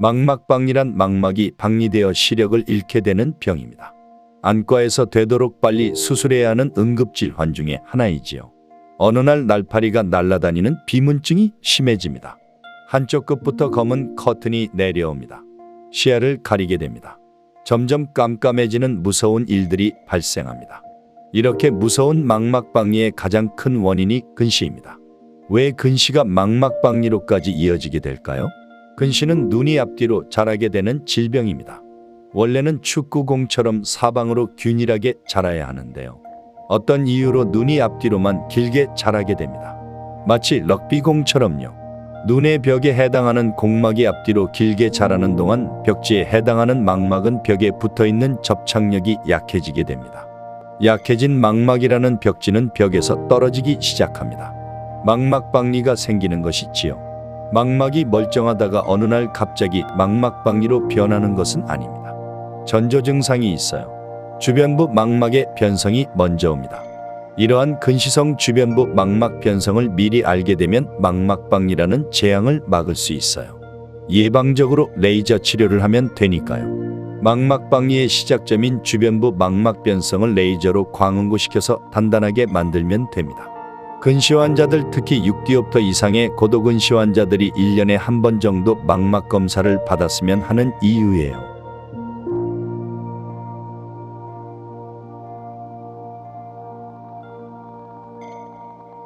망막박리란 망막이 박리되어 시력을 잃게 되는 병입니다. 안과에서 되도록 빨리 수술해야 하는 응급질환 중에 하나이지요. 어느 날 날파리가 날아다니는 비문증이 심해집니다. 한쪽 끝부터 검은 커튼이 내려옵니다. 시야를 가리게 됩니다. 점점 깜깜해지는 무서운 일들이 발생합니다. 이렇게 무서운 망막박리의 가장 큰 원인이 근시입니다. 왜 근시가 망막박리로까지 이어지게 될까요? 근시는 눈이 앞뒤로 자라게 되는 질병입니다. 원래는 축구공처럼 사방으로 균일하게 자라야 하는데요. 어떤 이유로 눈이 앞뒤로만 길게 자라게 됩니다. 마치 럭비공처럼요. 눈의 벽에 해당하는 공막이 앞뒤로 길게 자라는 동안 벽지에 해당하는 망막은 벽에 붙어 있는 접착력이 약해지게 됩니다. 약해진 망막이라는 벽지는 벽에서 떨어지기 시작합니다. 망막 박리가 생기는 것이지요. 망막이 멀쩡하다가 어느 날 갑자기 망막박리로 변하는 것은 아닙니다. 전조 증상이 있어요. 주변부 망막의 변성이 먼저 옵니다. 이러한 근시성 주변부 망막 변성을 미리 알게 되면 망막박리라는 재앙을 막을 수 있어요. 예방적으로 레이저 치료를 하면 되니까요. 망막박리의 시작점인 주변부 망막 변성을 레이저로 광응고시켜서 단단하게 만들면 됩니다. 근시 환자들 특히 6디옵터 이상의 고도근시 환자들이 1년에 한 번 정도 망막 검사를 받았으면 하는 이유예요.